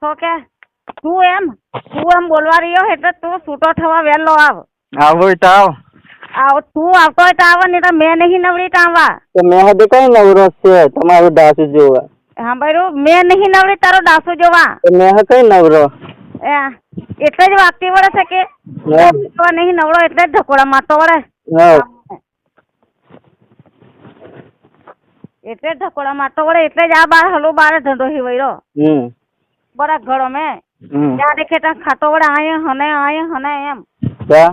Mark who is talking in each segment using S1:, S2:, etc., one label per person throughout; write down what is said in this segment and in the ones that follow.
S1: પાછો કે તું એમ તું એમ બોલવા રહ્યો એટલે તું છૂટો થવા વહેલો આવ
S2: આવો તો આવ
S1: આવ તું આવતો હોય તો આવ નહીં તો મેં નહીં નવરી તો આવવા
S2: તો મેં હજી કઈ નવરો છે તમારું દાસુ જોવા
S1: હા ભાઈ મેં નહીં નવરી તારો દાસુ જોવા
S2: તો મેં હે કઈ નવરો
S1: એ એટલે જ વાગતી વળે છે કે
S2: હા.
S1: જોવા નહીં નવડો એટલે જ ધકોડા મારતો વળે
S2: હા
S1: એટલે જ ધકોડા મારતો વળે એટલે જ આ બાર હલો બાર ધંધો હિવૈરો
S2: હમ
S1: બરા ઘડો મેં
S2: હમ
S1: ત્યાં દેખે ત્યાં ખાતો વળે આયે હને આયે હને એમ
S2: કા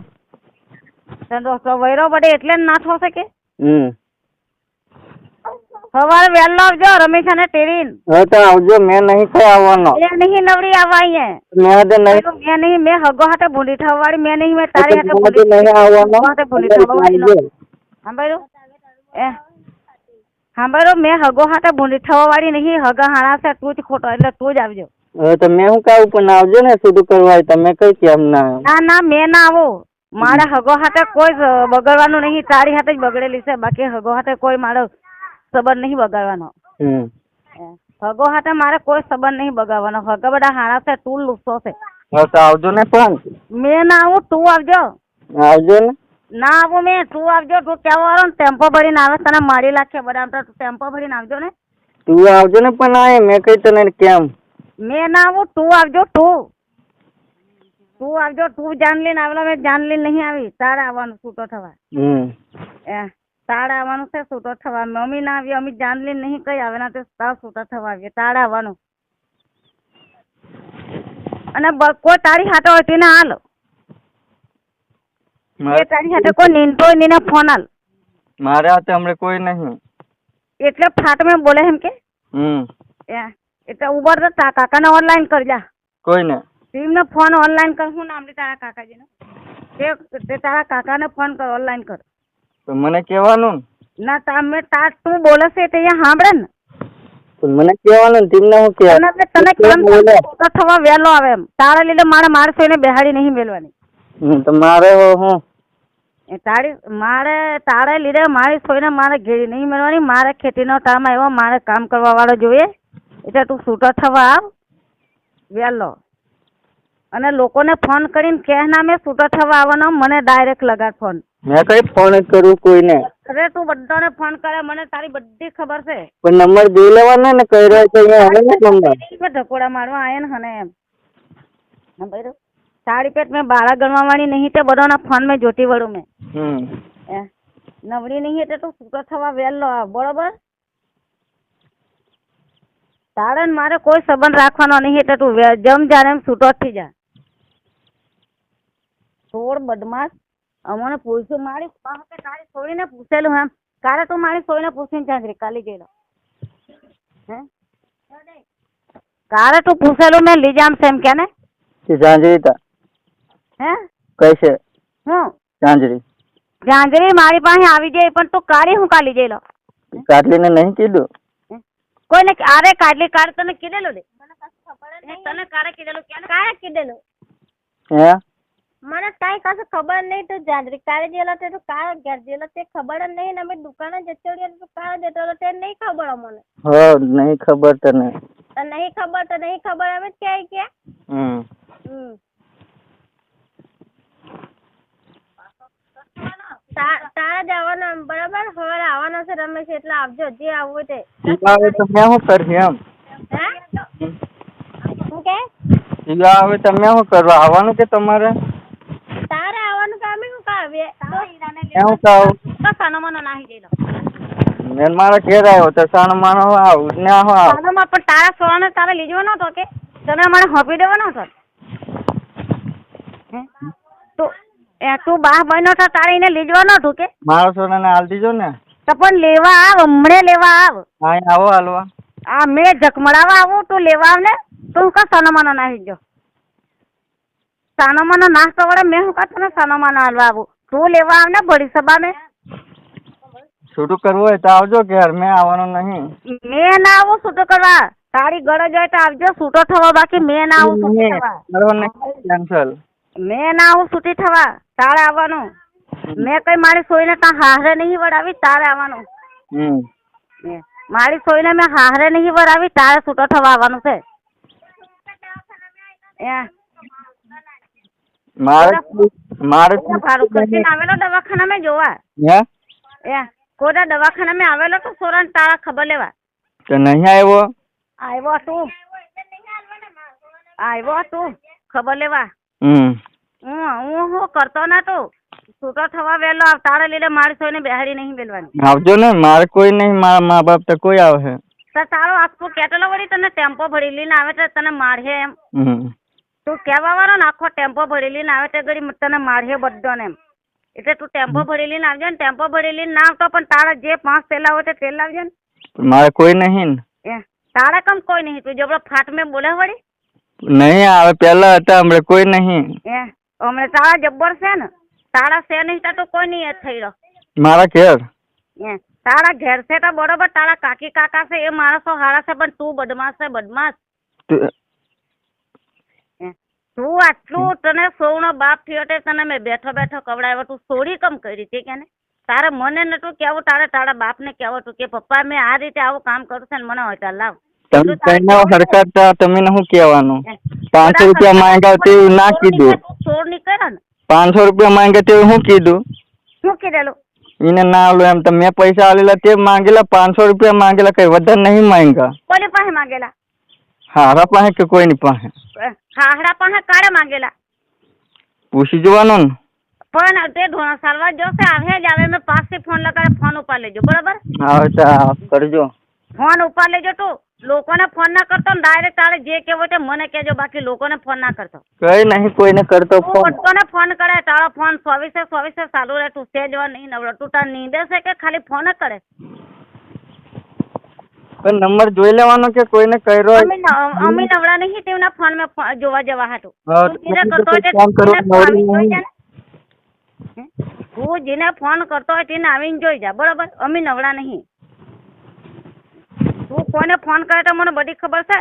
S1: ધંધો તો વૈરો બડે એટલે જ ના થશે કે
S2: હમ
S1: સવારે વહેલો આવજો રમેશ અને ટેરીન
S2: હવે તો આવજો મેં નહીં કઈ આવવાનો
S1: એ નહીં નવરી આવવા અહીંયા
S2: મેં હજી નહીં
S1: મેં નહીં મેં હગો હાથે ભૂંડી થવાવાળી મેં નહીં મેં તારી હાથે
S2: મેં હજી નહીં આવવાનો
S1: હાથે ભૂંડી થવાવાળી નો. સાંભળ્યું એ સાંભળ્યું મેં હગો હાથે ભૂંડી થવાવાળી નહીં હગા હાણા છે તું જ ખોટો એટલે તું જ આવજો
S2: હવે તો મેં હું કહું પણ આવજો ને સીધું કરવા તમે કઈ કેમ ના.
S1: ના ના મેં ના આવું. મારા હગો હાથે કોઈ બગડવાનું નહીં. તારી હાથે જ બગડેલી છે. બાકી હગો હાથે કોઈ મારો સંબંધ નહીં બગાડવાનો. હગો હાથે મારે કોઈ સંબંધ નહીં બગાડવાનો. હગા બધા હાણા છે તું લુસ્સો છે.
S2: તો આવજો ને પણ
S1: મેં ના આવું તું આવજો.
S2: આવજો ને.
S1: ના આવું મેં તું આવજો. તું કેવો વાળો ને ટેમ્પો ભરીને આવે તને મારી લાખે બધા ટેમ્પો ભરીને આવજો ને.
S2: તું આવજો ને પણ આ મેં કઈ તને કેમ?
S1: મેં ના આવું તું આવજો તું. તું આવજો તું જાનલી લઈને આવેલા મેં જાનલી નહીં આવી. તારે આવવાનું છૂટો થવા. એ તારે આવવાનું છે છૂટો થવા. મમ્મી ના આવી અમે જાનલી નહીં કઈ આવે ના તે તાર છૂટો થવા આવીએ. તારે આવવાનું. અને કોઈ તારી હાથે હોય તેને હાલ. તારી હાથે કોઈ નીંદો નહીં તેને ફોન હાલ.
S2: મારા હાથે હમણાં કોઈ નહીં.
S1: એટલે ફાટ મેં બોલે એમ કે?
S2: હમ.
S1: એ. એટલે ઉબર તો કાકા કાકાને ઓનલાઈન કરજા
S2: કોઈ ને
S1: ટીમને ફોન ઓનલાઈન કર. શું નામ લે તારા કાકાજીનો? તે તે તારા કાકાને ફોન કર ઓનલાઈન કર.
S2: તો મને કહેવાનું ના.
S1: તમે તાર તું બોલે છે તે અહીંયા સાંભળે ને.
S2: તો મને કહેવાનું ને તેમને હું કે
S1: તને તને કેમ તો થવા વહેલો આવે એમ? તારા લીધે મારે માણસો એને બેહાડી નહીં મેળવાની
S2: તો મારે હો? હું
S1: તારી મારે તારે લીધે મારી સોયને મારે ઘેરી નહીં મેળવાની મારે ખેતીનો ટાઈમ આવ્યો મારે કામ કરવા વાળો જોઈએ. એટલે તું છૂટો થવા આવ. વહેલો અને લોકોને ફોન કરીને કે ના મેં છૂટો થવા આવવાનો મને ડાયરેક્ટ લગાડ ફોન
S2: મેં કઈ ફોન કરું કોઈને?
S1: અરે તું બધાને ફોન કરે મને તારી બધી ખબર છે.
S2: પણ નંબર જોઈ લેવાનો ને કહી રહ્યો છે નંબર
S1: મેં ધકોડા મારવા આયા ને હને એમ. નંબર સાડી પેટ મેં બાળા ગણવા વાળી નહીં તે બધાના ફોન મેં જોતી વળું મેં. નવરી નહીં એટલે તું છૂટો થવા વહેલો આવ બરોબર? તારે ને મારે કોઈ સંબંધ રાખવાનો નહીં એટલે તું વે- જમ જાણે એમ છૂટો જ થઈ જા છોડ બદમાશ અમને પૂછ્યું મારી પાસે તારી સોળીને પૂછેલું એમ કાલે તું મારી સોળીને પૂછીને ચાંદરી કાલી ગયેલો હે કાલે તું પૂછેલું મેં લઈ જામ છે એમ કે ને
S2: તે ઝાંઝરી તા
S1: હે
S2: કઈ છે
S1: હું
S2: ઝાંઝરી
S1: જાંજરી મારી પાસે આવી જાય પણ તું કાળી હું કાલી ગયેલો
S2: કાટલીને નહીં કીધું
S1: કોઈને અરે કાઢલી કાઢ તને કીધેલું લે તને કારે કીધેલું કે કારે કીધેલું?
S2: હે?
S1: મને કાંઈ કશું ખબર નહીં તો જાદરી કારે જેલો તે તો કારે ઘેર જેલો તે ખબર જ નહીં ને અમે દુકાને જતો રહ્યો તો કારે જતો રહ્યો તે નહીં ખબર અમને.
S2: હો નહીં ખબર તને.
S1: તો નહીં ખબર તો નહીં ખબર અમે ક્યાંય કે
S2: હમ.
S1: હમ. તા- જ જવાનો બરાબર? હવે આવવાનો છે રમેશ એટલે આવજો. જે આવવું હોય તે.
S2: ઈલા આવે તો મેં શું કરશું એમ?
S1: હે? કે?
S2: ઈલા આવે તો મેં શું કરવા આવવાનું કે તમારે?
S1: તારે આવવાનું કામ હું કાવે
S2: મેં શું કહું?
S1: તો સનમનો નાહી દેલો
S2: મેં મારા ઘેર આવ્યો તો સાણ માનો આવ? ને આવ?
S1: સનમમાં પણ તારા સોળાને તારે લીજો નતો કે? તને મને હોપી દેવાનો હતો હે? તું એ તું બા બન્યો તો તારે એને લઈ જવાનો હતું કે?
S2: મારા સોનાને હાલ દીજો ને.
S1: તો પણ લેવા આવ હમણે લેવા આવ.
S2: અહીં આવો હાલવા.
S1: આ મેં જખમડાવા આવું તું લેવા આવ ને તું કા સનમાનો નાહી ગયો? સાનોમાનો નાસ્તો વડે મેં હું કા તને સનમાનો હાલવા આવું? તું લેવા આવ ને બડી સભા મેં
S2: છૂટું કરવું હોય તો આવજો ઘેર મેં આવવાનું નહીં.
S1: મેં ના આવું છૂટું કરવા. તારી ગરજ હોય તો આવજો છૂટો થવા બાકી મેં ના આવું છૂટું
S2: કરવા. કેન્સલ
S1: મેં ના હું છૂટી થવા તારે આવવાનું. મેં કઈ મારી સોયને ત્યાં હારે નહીં વડાવી તારે આવવાનું. મારી સોયને મેં હારે નહીં વડાવી તારે છૂટો થવા આવવાનું છે.
S2: મારે મારે
S1: કોના ખર્ચીને આવેલો દવાખાનામાં જોવા?
S2: હે?
S1: કોડા દવાખાનામાં આવેલો તો સોરાન તારા ખબર લેવા.
S2: તો નહીં આવ્યો?
S1: આવ્યો તું. આવ્યો તું ખબર લેવા.
S2: હમ.
S1: હું હું કરતો ના તો છૂટો થવા વેલો આવ તારા લીધે મારી સોયને બેહાડી નહીં બેલવાની
S2: આવજો ને મારે કોઈ નહીં મારા મા બાપ તો કોઈ આવે
S1: તો તારો આખો કેટલો વળી તને ટેમ્પો ભરી લઈને આવે તો તને મારહે એમ. તું કેવા વાળો ને આખો ટેમ્પો ભરી લઈને આવે તે ઘડી તને મારહે બધો ને એમ. એટલે તું ટેમ્પો ભરી લઈને આવજે ને ટેમ્પો ભરી લઈને ના આવતો પણ તારા જે પાંચ પેલા હોય તે લાવજે ને.
S2: મારે કોઈ નહીં
S1: તારા કમ કોઈ નહીં તું જબડો ફાટ મેં બોલે વળી.
S2: નહીં આવે પહેલા હતા હમણાં કોઈ નહીં
S1: એ હમણાં તારા જબ્બર છે ને તારા છે નહીં તો તું કોઈ નહીં થઈ રહ્યો
S2: મારા ઘેર
S1: એ તારા ઘેર છે તો બરોબર તારા કાકી કાકા છે એ માણસો હારા છે પણ તું બદમાશ છે બદમાશ
S2: તું-
S1: એ તું આટલું તને સૌનો બાપ થયો તે તને મેં બેઠો બેઠો કવડાવ્યો તું સોરી કમ કરી હતી કે ને તારે મને નતું કેવું તારે તારા બાપને કેવું હતું કે પપ્પા મેં આ રીતે આવું કામ કરું છે ને મને હોય લાવ
S2: તમે કઈ હરકત તમે શું કહેવાનું
S1: એ,
S2: પાંચસો રૂપિયા માંગ્યા તે ના કીધું
S1: સોર નીકળ્યો ને
S2: પાંચસો રૂપિયા માંગ્યા તે શું કીધું
S1: શું કીધેલું
S2: એને ના આલું એમ તો મેં પૈસા આલેલા તે માંગેલા પાંચસો રૂપિયા માંગેલા કઈ વધારે નહીં માંગ્યા
S1: કોની પાસે માંગેલા
S2: હારા પાસે કે કોઈની પાસે
S1: એ, હાહડા પાસે કારે માંગેલા
S2: પૂછી જોવાનું ને
S1: પણ તે ધોણા સારવાર જોશે આવે જ આવે મેં પાસથી ફોન લગાડે ફોન ઉપર લેજો બરાબર
S2: આવે તો આ કરજો
S1: ફોન ઉપર લેજો તું લોકોને ફોન ના કરતો ને ડાયરેક્ટ તારે જે કેવો તે મને કેજો બાકી લોકોને ફોન ના કરતો.
S2: કઈ નહીં કોઈને કરતો ફોન
S1: બધાને ફોન કરે તારો ફોન ચોવીસે ચોવીસે ચાલુ રહે તું સેજવા નહીં નવરો. તું તાર નીંદે છે કે ખાલી ફોન જ કરે?
S2: નંબર જોઈ લેવાનો કે કોઈને કર્યો?
S1: અમે અમે નવરા નહીં તેના ફોન મેં જોવા જવા હાટું. તું જેને કરતો હોય તે હું. જેને ફોન કરતો હોય તેને આવીને જોઈ જા બરોબર? અમે નવરા નહીં. કોને ફોન કરે તો મને બધી ખબર છે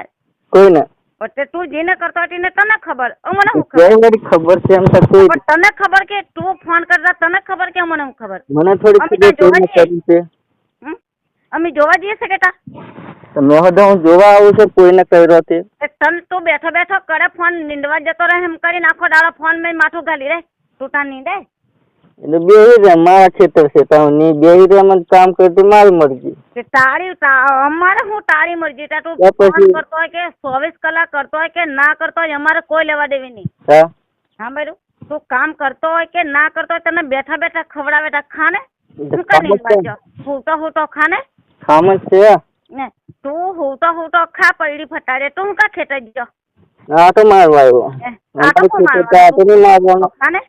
S2: કોઈને
S1: પણ તે તું જેને કરતો હોય તેને તને ખબર અમને શું ખબર
S2: કઈ વળી ખબર છે એમ તો કોઈ
S1: પણ તને ખબર કે તું ફોન કરતા તને ખબર કે મને શું ખબર
S2: મને થોડી
S1: અમે
S2: ખબર
S1: ત્યાં જોવા
S2: કોઈને
S1: જઈએ.
S2: કરી છે
S1: હમ? અમે જોવા જઈએ છે કે તા
S2: તો મેં બધા હું જોવા આવું છું કોઈને કર્યો તે
S1: એ તને તું બેઠો બેઠો કરે ફોન નીંદવા જતો રહે એમ કરીને આખો દાડો ફોન મેં માથું ઘાલી રે તું તાર નીંદે
S2: એટલે બેહી રે મારા ખેતર છે તો હું ની બેહી રે મને કામ કરતી મારી મરજી
S1: કે તારી તા- અમારે હું તારી મરજી તા તું
S2: તો
S1: ફોન
S2: પછી-
S1: કરતો હોય કે ચોવીસ કલાક કરતો હોય કે ના કરતો હોય અમારે કોઈ લેવા દેવી નહીં
S2: હા
S1: હા ભાઈ તું કામ કરતો હોય કે ના કરતો હોય તને બેઠા બેઠા ખવડાવે તા ખાને
S2: તો
S1: શું કરી
S2: ખામ જ છે.
S1: હુંતો હુંતો ખાને
S2: ખામ જ છે
S1: ને તું હુંતો હુંતો ખા પૈડી ફટાડે તું કા ખેતર જો
S2: આ તો મારવા આવ્યો
S1: એ, આ તો કોણ
S2: આ
S1: મારવાનું?
S2: તો નહીં મારવાનો
S1: ખાને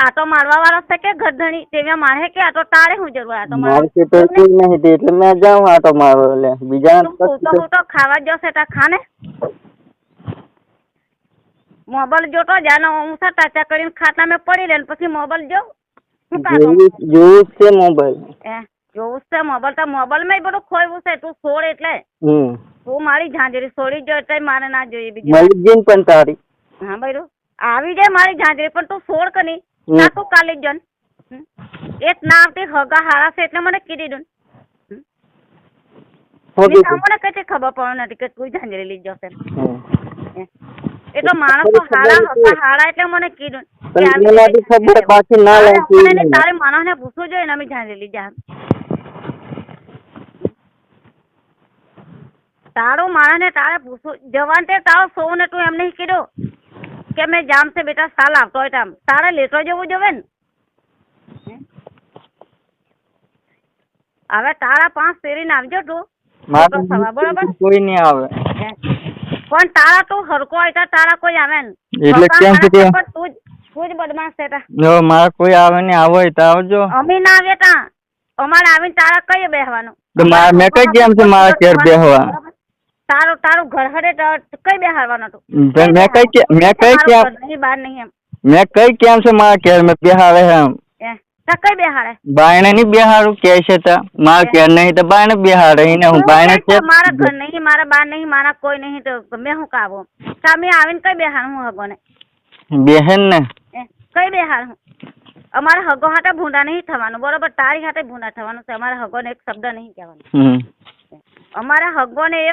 S1: આટો મારવા વાળો છે કે ગધણી તેવા મારે કે આટો તારે હું જરૂર આટો
S2: મારે
S1: મારવા
S2: ખેતર કોઈ નહીં તે એટલે મેં જાઉં આટો મારવા એટલે બીજા
S1: તું હુંતો હુંતો ખાવા જશે તા ખાને મોબાઈલ જોતો જાનો હું સા ટાચા કરીને ખાતા મેં પડી લે ને પછી મોબાઈલ જો શું કાઢો
S2: જોવું જોવું જ છે મોબાઈલ
S1: એ જોવું જ છે મોબાઈલ તો મોબાઈલ માં બધું ખોયવું છે તું છોડ એટલે
S2: હમ
S1: તું મારી ઝાંઝરી છોડી જો એટલે મારે ના જોઈએ બીજું
S2: મળી ગઈ ને પણ તારી
S1: હા ભાઈ આવી જાય મારી ઝાંઝરી પણ તું છોડ કે નહીં
S2: હમ.
S1: ના તું કાલે જન. એક ના આવતી હગા હારા છે એટલે મને કીધી દઉં મને કઈ ખબર પડે નથી કે તું ઝાંઝરી લઈ જશે.
S2: હમ.
S1: એ. એ તો માણસો હારા. હગા હારા એટલે મને કીધું
S2: પણ ખબર
S1: ઝાંઝરી
S2: ના.
S1: તારે માણસને પૂછવું જોઈએ ને અમે ઝાંઝરી લઈ જા તારું માણસને તારે પૂછવું જવાન તે તારો સૌ ને તું એમ નહીં કીધું. કે મેં જામ છે બેટા સાલ આવતો હોય તામ તારે લેતો જવું જોવે ને હે? હવે તારા પાંચ ફેરીને આવજો તું
S2: મારે
S1: તો સવા બરોબર
S2: કોઈ નહીં આવે
S1: હે? પણ તારા તું હરકો હોય તો તારા કોઈ આવે ને
S2: એટલે
S1: પપ્પા
S2: કેમ
S1: મારા
S2: કે-
S1: છે પણ તું જ તું જ બદમાશ છે તા.
S2: જો મારે કોઈ આવે ને આવો હોય તો આવજો
S1: અમે ના આવીએ તા અમારે આવીને તારા કઈ બેહવાનું
S2: તો મારે મેં કઈ કેમ છે મારા ઘેર બેહવા
S1: તારું તારું ઘર હરે તો કઈ બેહાડવાનું તું
S2: તો મેં કઈ કે- મેં કઈ
S1: મારું
S2: કેમ
S1: ઘર નહીં બહાર નહીં એમ
S2: મેં કઈ કેમ છે મારા ઘેર મેં બેહાડે છે એમ
S1: એ તા કઈ બેહાડે
S2: બાયણે નહીં બેહાડું કે છે તો મારા ઘેર નહીં તો બાયણે બેહાડે એને હું
S1: તું
S2: બાયણે
S1: કે
S2: છે
S1: મારા ઘર નહીં મારા બાર નહીં મારા કોઈ નહીં તો મેં હું કાવો તમે આવીને કઈ બેહાડ હું હગો ને
S2: બેહેન ને
S1: એ કઈ બેહાડ હું અમારે હગો હાથે ભૂંડા નહીં થવાનું બરોબર તારી હાથે ભૂંડા થવાનું છે અમારે હગો ને એક શબ્દ નહીં કહેવાનો
S2: હમ
S1: અમારા હગો ને એક